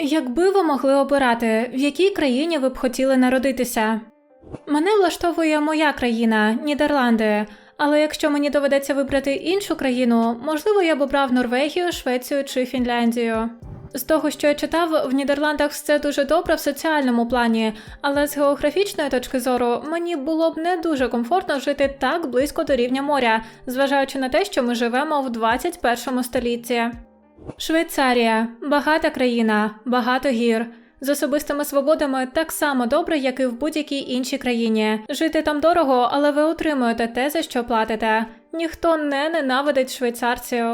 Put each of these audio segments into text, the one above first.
Якби ви могли обирати, в якій країні ви б хотіли народитися? Мене влаштовує моя країна, Нідерланди. Але якщо мені доведеться вибрати іншу країну, можливо, я б обрав Норвегію, Швецію чи Фінляндію. З того, що я читав, в Нідерландах все дуже добре в соціальному плані, але з географічної точки зору мені було б не дуже комфортно жити так близько до рівня моря, зважаючи на те, що ми живемо в 21 столітті. Швейцарія багата країна, багато гір. З особистими свободами так само добре, як і в будь-якій іншій країні. Жити там дорого, але ви отримуєте те, за що платите. Ніхто не ненавидить швейцарців.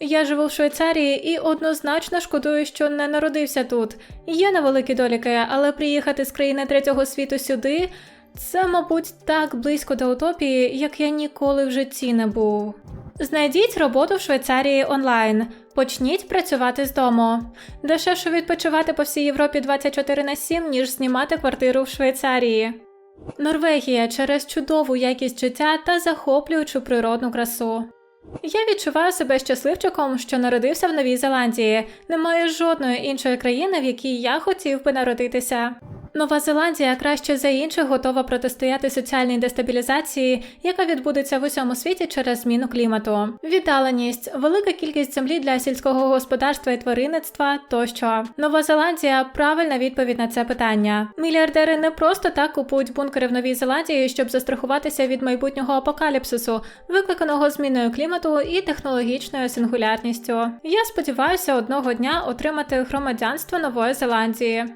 Я живу в Швейцарії і однозначно шкодую, що не народився тут. Є невеликі доліки, але приїхати з країни третього світу сюди це, мабуть, так близько до утопії, як я ніколи в житті не був. Знайдіть роботу в Швейцарії онлайн. Почніть працювати з дому. Дешевше відпочивати по всій Європі 24 на 7, ніж знімати квартиру в Швейцарії. Норвегія через чудову якість життя та захоплюючу природну красу. Я відчуваю себе щасливчиком, що народився в Новій Зеландії. Немає жодної іншої країни, в якій я хотів би народитися. Нова Зеландія краще за інших готова протистояти соціальній дестабілізації, яка відбудеться в усьому світі через зміну клімату. Віддаленість, велика кількість землі для сільського господарства і тваринництва тощо. Нова Зеландія правильна відповідь на це питання. Мільярдери не просто так купують бункери в Новій Зеландії, щоб застрахуватися від майбутнього апокаліпсису, викликаного зміною клімату і технологічною сингулярністю. Я сподіваюся одного дня отримати громадянство Нової Зеландії.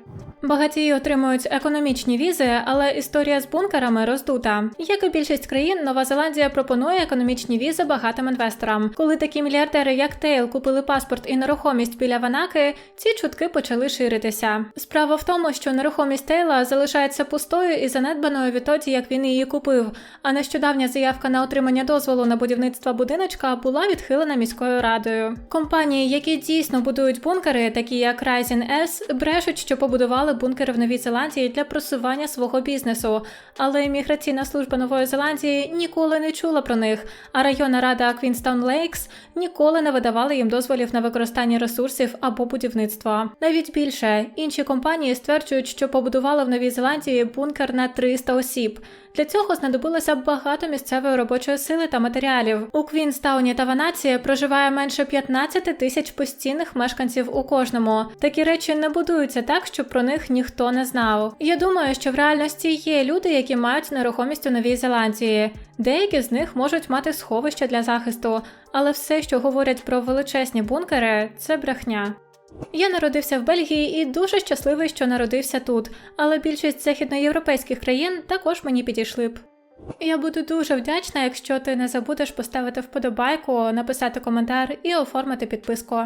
Багатії отримують економічні візи, але історія з бункерами роздута. Як і більшість країн, Нова Зеландія пропонує економічні візи багатим інвесторам. Коли такі мільярдери, як Тейл, купили паспорт і нерухомість біля Ванаки, ці чутки почали ширитися. Справа в тому, що нерухомість Тейла залишається пустою і занедбаною відтоді, як він її купив. А нещодавня заявка на отримання дозволу на будівництво будиночка була відхилена міською радою. Компанії, які дійсно будують бункери, такі як Rising S, брешуть, що побудували бункери в Новій Зеландії для просування свого бізнесу, але імміграційна служба Нової Зеландії ніколи не чула про них, а районна рада Квінстаун Лейкс ніколи не видавала їм дозволів на використання ресурсів або будівництва. Навіть більше інші компанії стверджують, що побудували в Новій Зеландії бункер на 300 осіб. Для цього знадобилося багато місцевої робочої сили та матеріалів. У Квінстауні та Ванаці проживає менше 15 тисяч постійних мешканців у кожному. Такі речі не будуються так, щоб про них ніхто не знав. Я думаю, що в реальності є люди, які мають нерухомість у Новій Зеландії. Деякі з них можуть мати сховище для захисту, але все, що говорять про величезні бункери, це брехня. Я народився в Бельгії і дуже щасливий, що народився тут, але більшість західноєвропейських країн також мені підійшли б. Я буду дуже вдячна, якщо ти не забудеш поставити вподобайку, написати коментар і оформити підписку.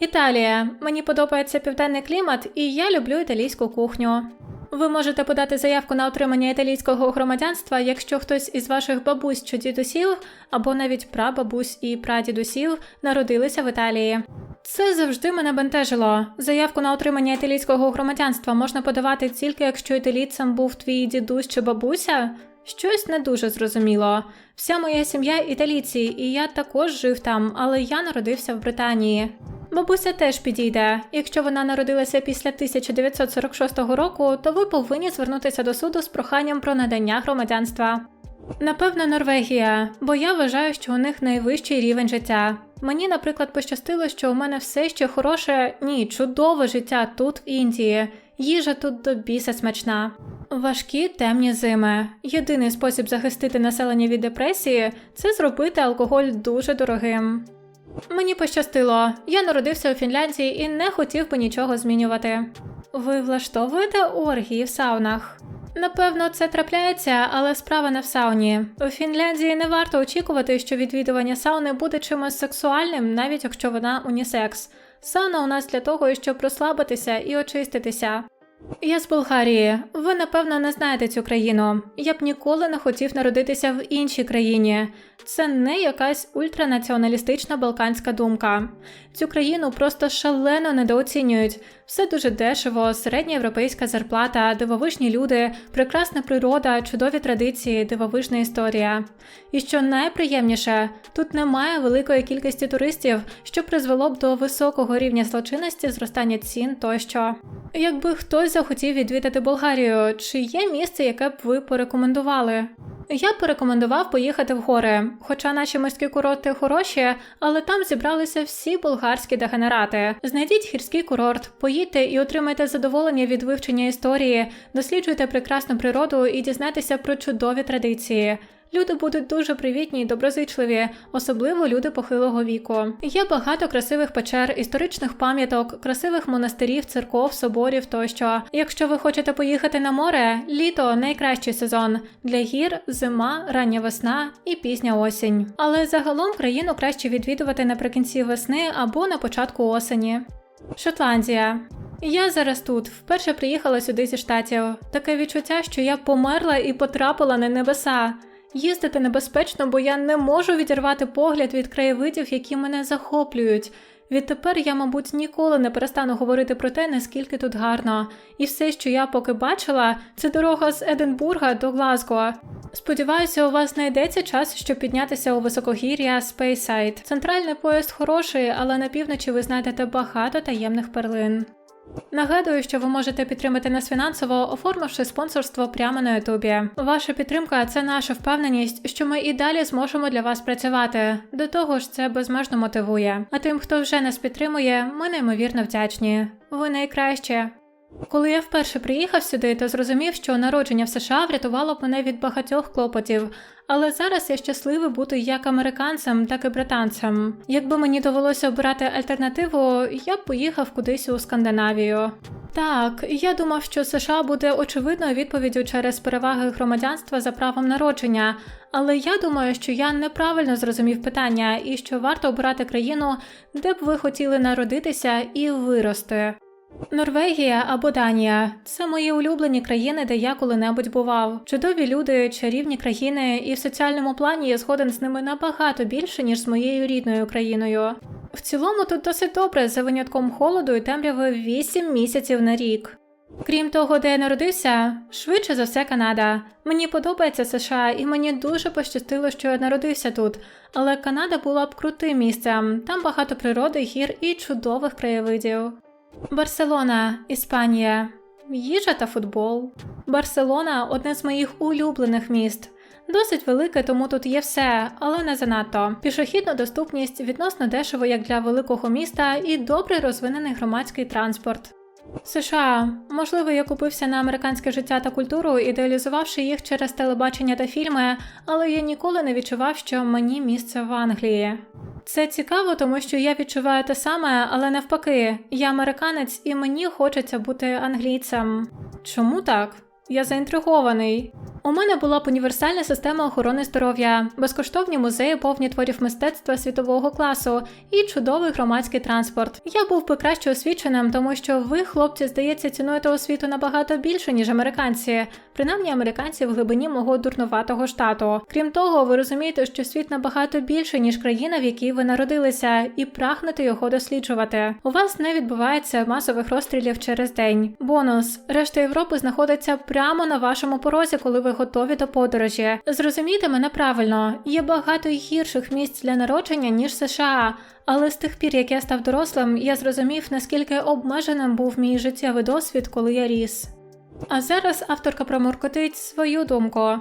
Італія. Мені подобається південний клімат, і я люблю італійську кухню. Ви можете подати заявку на отримання італійського громадянства, якщо хтось із ваших бабусь чи дідусів, або навіть прабабусь і прадідусів народилися в Італії. Це завжди мене бентежило. Заявку на отримання італійського громадянства можна подавати тільки якщо італійцем був твій дідусь чи бабуся. Щось не дуже зрозуміло. Вся моя сім'я італійці, і я також жив там, але я народився в Британії. Бабуся теж підійде. Якщо вона народилася після 1946 року, то ви повинні звернутися до суду з проханням про надання громадянства. Напевно, Норвегія, бо я вважаю, що у них найвищий рівень життя. Мені, наприклад, пощастило, що у мене все ще хороше, ні, чудове життя тут, в Індії. Їжа тут до біса смачна. Важкі темні зими. Єдиний спосіб захистити населення від депресії це зробити алкоголь дуже дорогим. Мені пощастило. Я народився у Фінляндії і не хотів би нічого змінювати. Ви влаштовуєте оргії в саунах? Напевно, це трапляється, але справа не в сауні. У Фінляндії не варто очікувати, що відвідування сауни буде чимось сексуальним, навіть якщо вона унісекс. Сауна у нас для того, щоб розслабитися і очиститися. Я з Болгарії. Ви напевно не знаєте цю країну. Я б ніколи не хотів народитися в іншій країні. Це не якась ультранаціоналістична балканська думка. Цю країну просто шалено недооцінюють. Все дуже дешево, середня європейська зарплата, дивовижні люди, прекрасна природа, чудові традиції, дивовижна історія. І що найприємніше, тут немає великої кількості туристів, що призвело б до високого рівня злочинності, зростання цін тощо. Якби хтось захотів відвідати Болгарію, чи є місце, яке б ви порекомендували? Я б порекомендував поїхати в гори, хоча наші морські курорти хороші, але там зібралися всі болгарські дегенерати. Знайдіть гірський курорт, поїдьте і отримайте задоволення від вивчення історії, досліджуйте прекрасну природу і дізнайтеся про чудові традиції. Люди будуть дуже привітні і доброзичливі, особливо люди похилого віку. Є багато красивих печер, історичних пам'яток, красивих монастирів, церков, соборів тощо. Якщо ви хочете поїхати на море, літо найкращий сезон для гір, зима, рання весна і пізня осінь. Але загалом країну краще відвідувати наприкінці весни або на початку осені. Шотландія. Я зараз тут, вперше приїхала сюди зі штатів. Таке відчуття, що я померла і потрапила на небеса. Їздити небезпечно, бо я не можу відірвати погляд від краєвидів, які мене захоплюють. Відтепер я, мабуть, ніколи не перестану говорити про те, наскільки тут гарно, і все, що я поки бачила, це дорога з Единбурга до Глазго. Сподіваюся, у вас знайдеться час, щоб піднятися у високогір'я Спейсайд. Центральний поїзд хороший, але на півночі ви знайдете багато таємних перлин. Нагадую, що ви можете підтримати нас фінансово, оформивши спонсорство прямо на Ютубі. Ваша підтримка це наша впевненість, що ми і далі зможемо для вас працювати. До того ж, це безмежно мотивує. А тим, хто вже нас підтримує, ми неймовірно вдячні. Ви найкраще. Коли я вперше приїхав сюди, то зрозумів, що народження в США врятувало б мене від багатьох клопотів, але зараз я щасливий бути як американцем, так і британцем. Якби мені довелося обирати альтернативу, я б поїхав кудись у Скандинавію. Так, я думав, що США буде очевидною відповіддю через переваги громадянства за правом народження, але я думаю, що я неправильно зрозумів питання і що варто обирати країну, де б ви хотіли народитися і вирости. Норвегія або Данія це мої улюблені країни, де я коли-небудь бував. Чудові люди, чарівні країни, і в соціальному плані я згоден з ними набагато більше, ніж з моєю рідною країною. В цілому тут досить добре за винятком холоду і темряви 8 місяців на рік. Крім того, де я народився, швидше за все Канада. Мені подобається США, і мені дуже пощастило, що я народився тут. Але Канада була б крутим місцем. Там багато природи, гір і чудових краєвидів. Барселона, Іспанія. Їжа та футбол. Барселона одне з моїх улюблених міст. Досить велике, тому тут є все, але не занадто. Пішохідна доступність відносно дешево як для великого міста і добре розвинений громадський транспорт. США, можливо, я купився на американське життя та культуру, ідеалізувавши їх через телебачення та фільми, але я ніколи не відчував, що мені місце в Англії. Це цікаво, тому що я відчуваю те саме, але навпаки, я американець і мені хочеться бути англійцем. Чому так? Я заінтригований. У мене була б універсальна система охорони здоров'я, безкоштовні музеї, повні творів мистецтва світового класу і чудовий громадський транспорт. Я був би краще освіченим, тому що ви, хлопці, здається, цінуєте освіту набагато більше, ніж американці, принаймні американці в глибині мого дурнуватого штату. Крім того, ви розумієте, що світ набагато більше, ніж країна, в якій ви народилися, і прагнете його досліджувати. У вас не відбувається масових розстрілів через день. Бонус: решта Європи знаходиться прямо на вашому порозі, коли ви готові до подорожі. Зрозумійте мене правильно, є багато гірших місць для народження, ніж США. Але з тих пір, як я став дорослим, я зрозумів, наскільки обмеженим був мій життєвий досвід, коли я ріс. А зараз авторка проморкотить свою думку.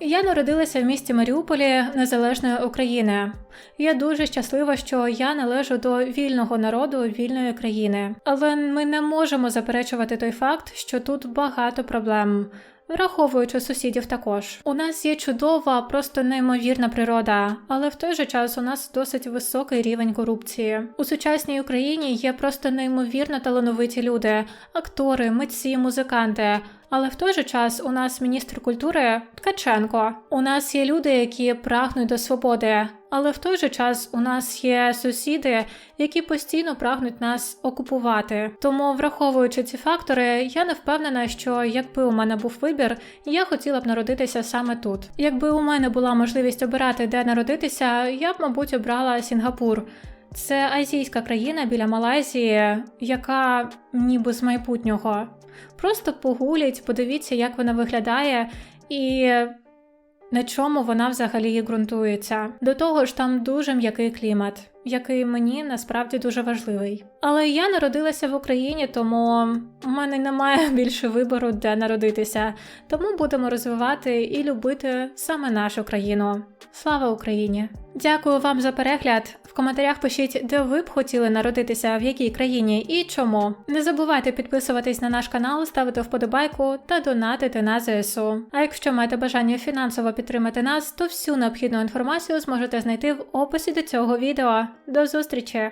Я народилася в місті Маріуполі Незалежної України. Я дуже щаслива, що я належу до вільного народу вільної країни. Але ми не можемо заперечувати той факт, що тут багато проблем. Враховуючи сусідів також. У нас є чудова, просто неймовірна природа, але в той же час у нас досить високий рівень корупції. У сучасній Україні є просто неймовірно талановиті люди, актори, митці, музиканти. Але в той же час у нас міністр культури Ткаченко. У нас є люди, які прагнуть до свободи. Але в той же час у нас є сусіди, які постійно прагнуть нас окупувати. Тому, враховуючи ці фактори, я не впевнена, що якби у мене був вибір, я хотіла б народитися саме тут. Якби у мене була можливість обирати, де народитися, я б, мабуть, обрала Сінгапур. Це азійська країна біля Малайзії, яка ніби з майбутнього. Просто погулять, подивіться, як вона виглядає, і на чому вона взагалі ґрунтується. До того ж, там дуже м'який клімат, який мені насправді дуже важливий. Але я народилася в Україні, тому у мене немає більше вибору, де народитися. Тому будемо розвивати і любити саме нашу країну. Слава Україні! Дякую вам за перегляд. В коментарях пишіть, де ви б хотіли народитися, в якій країні і чому. Не забувайте підписуватись на наш канал, ставити вподобайку та донатити на ЗСУ. А якщо маєте бажання фінансово підтримати нас, то всю необхідну інформацію зможете знайти в описі до цього відео. До зустрічі!